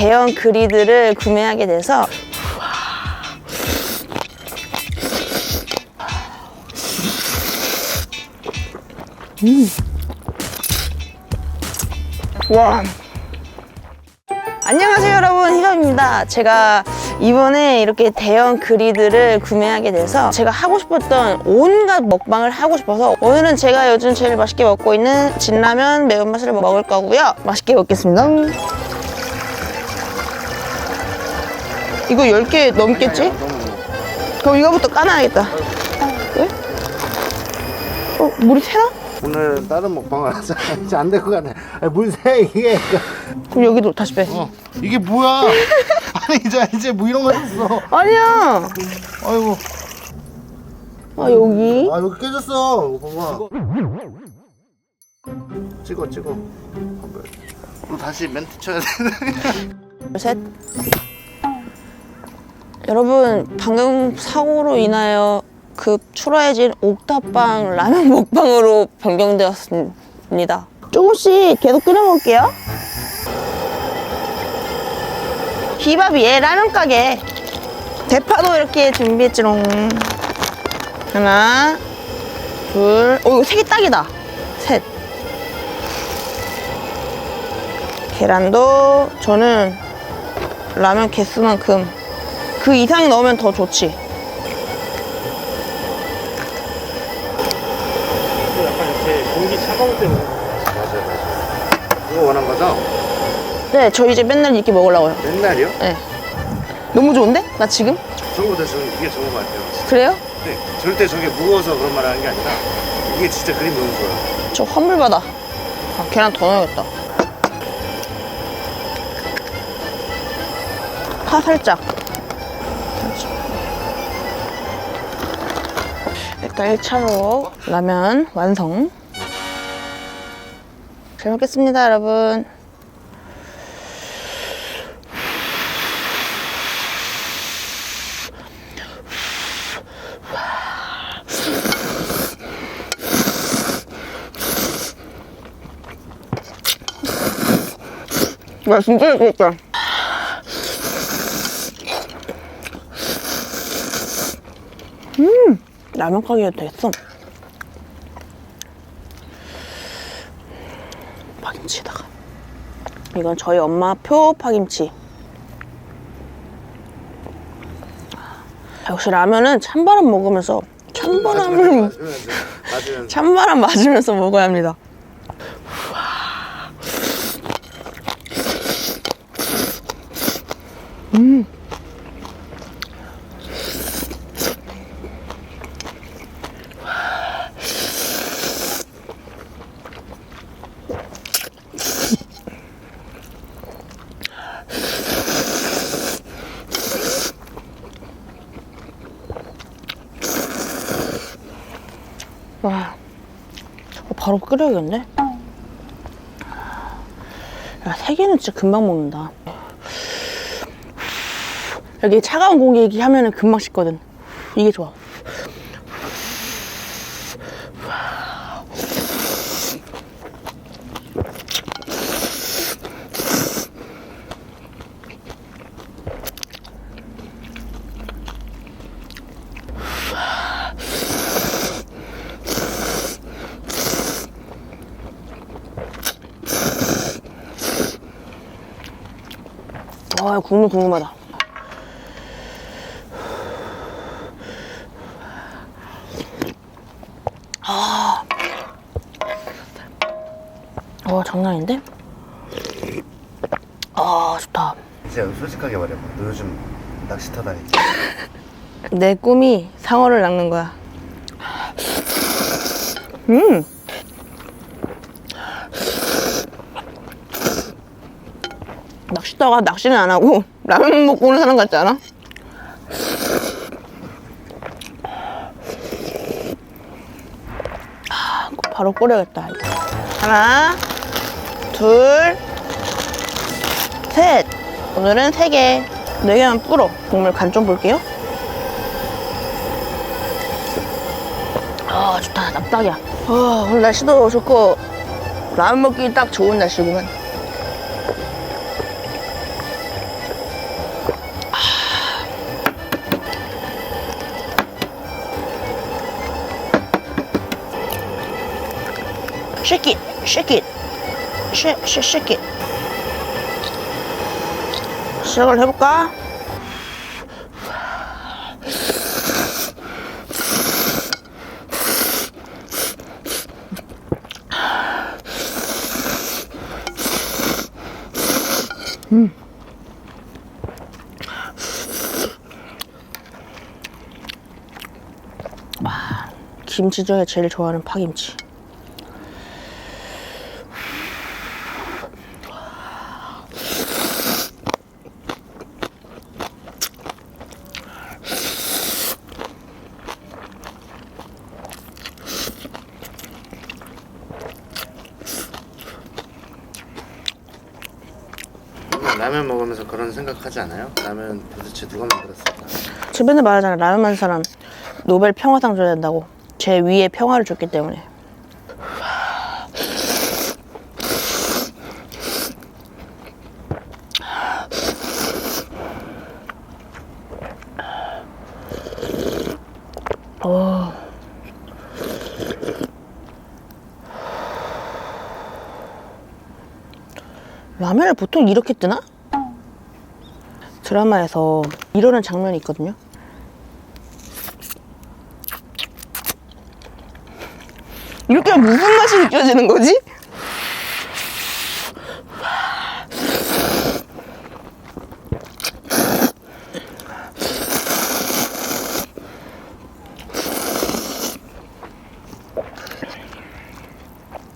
대형 그리드를 구매하게 돼서 음. 와. 안녕하세요 여러분 희감입니다 제가 이번에 이렇게 대형 그리드를 구매하게 돼서 제가 하고 싶었던 온갖 먹방을 하고 싶어서 오늘은 제가 요즘 제일 맛있게 먹고 있는 진라면 매운맛을 먹을 거고요 맛있게 먹겠습니다 이거 10개 넘겠지? 그럼 이거부터 까놔야겠다 왜? 어, 물이 새나? 오늘 다른 먹방을 하자. 이제 안 될 것 같네. 아니, 물새 이게. 그럼 여기도 다시 빼 어, 이게 뭐야? 아니 이제 이제 뭐 이런 거 했어. 아니야 아이고. 아 여기 아 여기 깨졌어. 이거 봐봐. 찍어 찍어. 또 다시 멘트 쳐야 돼. 셋. 여러분 방금 사고로 인하여 급 초라해진 옥탑방 라면 먹방으로 변경되었습니다. 조금씩 계속 끓여 먹을게요. 기밥이에 라면 가게 대파도 이렇게 준비했지롱. 하나, 둘, 오 이거 세개 딱이다. 셋. 계란도 저는 라면 개수만큼 그 이상이 넣으면 더 좋지. 약간 이렇게 공기 차가울 때 먹는 거. 맞아요 맞아요. 이거 원한 거죠? 네, 저 이제 맨날 이렇게 먹으려고요. 맨날이요? 네. 너무 좋은데? 나 지금? 저거보다 저는 이게 좋은 것 같아요. 그래요? 네, 절대 저게 무거워서 그런 말 하는 게 아니라 이게 진짜 그림 너무 좋아요. 저 환불 받아. 아, 계란 더 넣어야겠다. 파. 살짝. 일단 1차로 라면 완성. 잘 먹겠습니다, 여러분. 와, 진짜 맛있다. 음, 라면 가게도 됐어. 파김치에다가. 이건 저희 엄마 표 파김치. 역시 라면은 찬바람 먹으면서 찬바람을 찬바람 맞으면서 먹어야 합니다. 와, 바로 끓여야겠네. 야, 세 개는 진짜 금방 먹는다. 여기 차가운 이렇게 하면은 금방 식거든. 이게 좋아. 와, 국물 궁금하다. 아. 와, 장난 아닌데? 아, 좋다. 진짜 솔직하게 말해봐. 너 요즘 낚시 타다니. 내 꿈이 상어를 낚는 거야. 음! 낚시다가 낚시는 안 하고 라면 먹고는 사는 것 같지 않아? 아, 바로 끓여야겠다. 하나, 둘, 셋. 오늘은 세 개. 네 개만 불어. 국물 간 좀 볼게요. 아, 좋다. 납작이야. 아, 오늘 날씨도 좋고, 라면 먹기 딱 좋은 날씨구만. Shake it, shake it, shake, shake, shake it. 시작을 해볼까? 김치 중에 제일 좋아하는 파김치. 라면 먹으면서 그런 생각하지 않아요? 라면 도대체 누가 만들었을까? 제 맨날 말하잖아. 라면 만든 사람 노벨 평화상 줘야 된다고. 제 위에 평화를 줬기 때문에. 어. 라면을 보통 이렇게 뜨나? 드라마에서 이러는 장면이 있거든요. 이렇게 무슨 맛이 느껴지는 거지?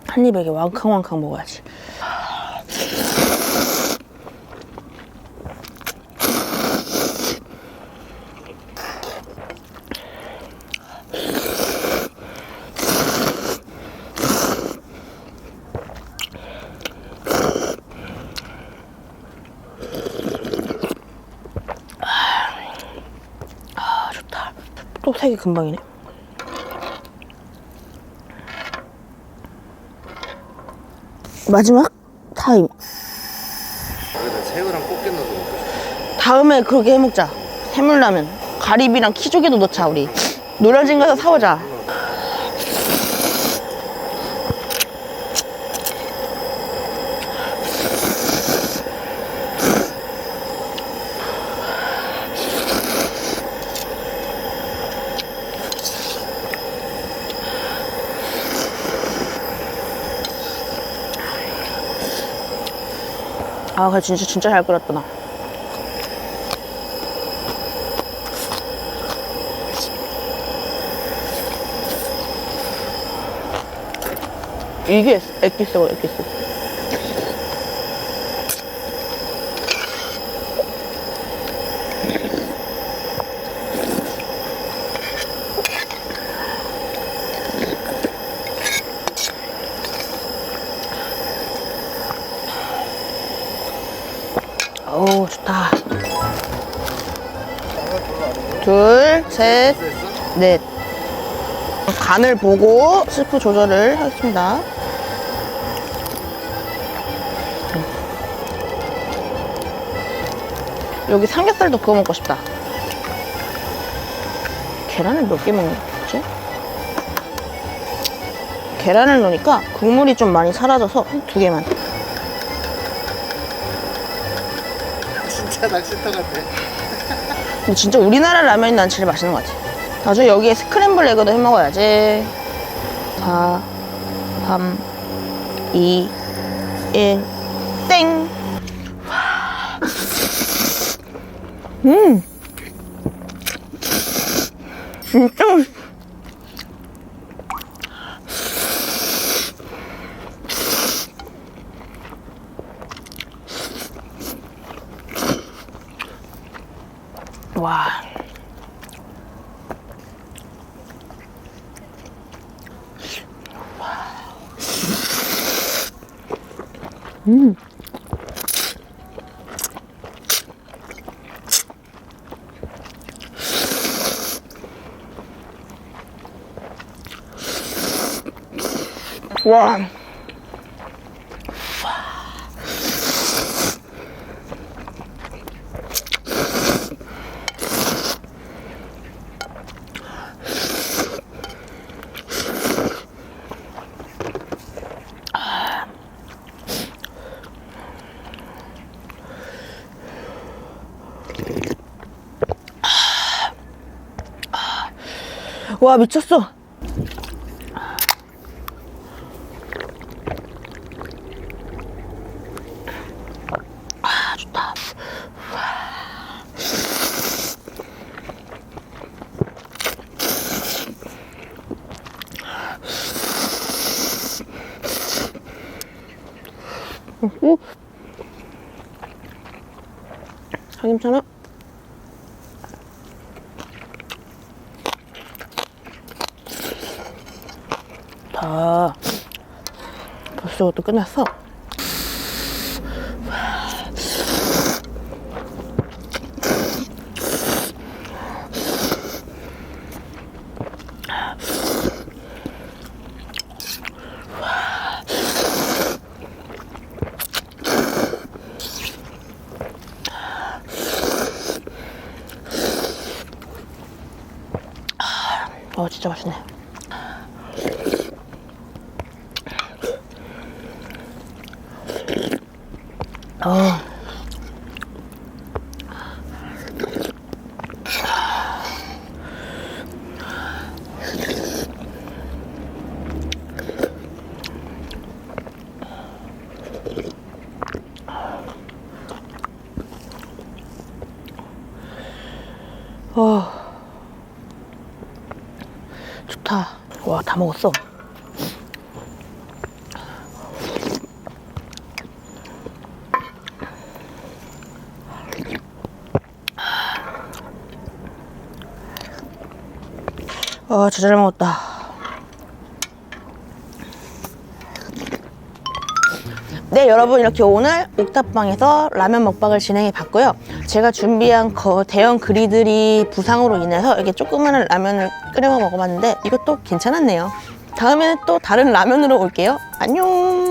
한 입에 이게 왕캉왕캉 먹어야지. 또 색이 금방이네. 마지막 타임. 여기다 새우랑 꽃게 넣어서 먹고 싶어. 다음에 그렇게 해먹자. 해물라면. 가리비랑 키조개도 넣자 우리. 노량진 가서 사오자. 아, 그래 진짜 진짜 잘 끓였다 나. 이게 엑기스고 엑기스. 셋, 넷. 간을 보고 스프 조절을 하겠습니다. 여기 삼겹살도 구워 먹고 싶다. 계란을 몇 개 먹는 거지? 계란을 넣으니까 국물이 좀 많이 사라져서 두 개만. 진짜 낚시터 같아. 근데 진짜 우리나라 라면이 난 제일 맛있는 것 같아. 나중에 여기에 스크램블 에그도 해 먹어야지. 4, 3, 2, 1, 땡! 음! 진짜 맛있어. 음. 와. 와 미쳤어. 아 좋다. 음. 아, 괜찮아? 다 벌써 이것도 끝났어. 어 진짜 맛있네. 어. 좋다. 와, 다 먹었어. 아, 진짜 잘 먹었다. 네, 여러분 이렇게 오늘 옥탑방에서 라면 먹방을 진행해 봤고요. 제가 준비한 거 대형 그리들이 부상으로 인해서 이렇게 조그마한 라면을 끓여 먹어봤는데 이것도 괜찮았네요. 다음에는 또 다른 라면으로 올게요. 안녕!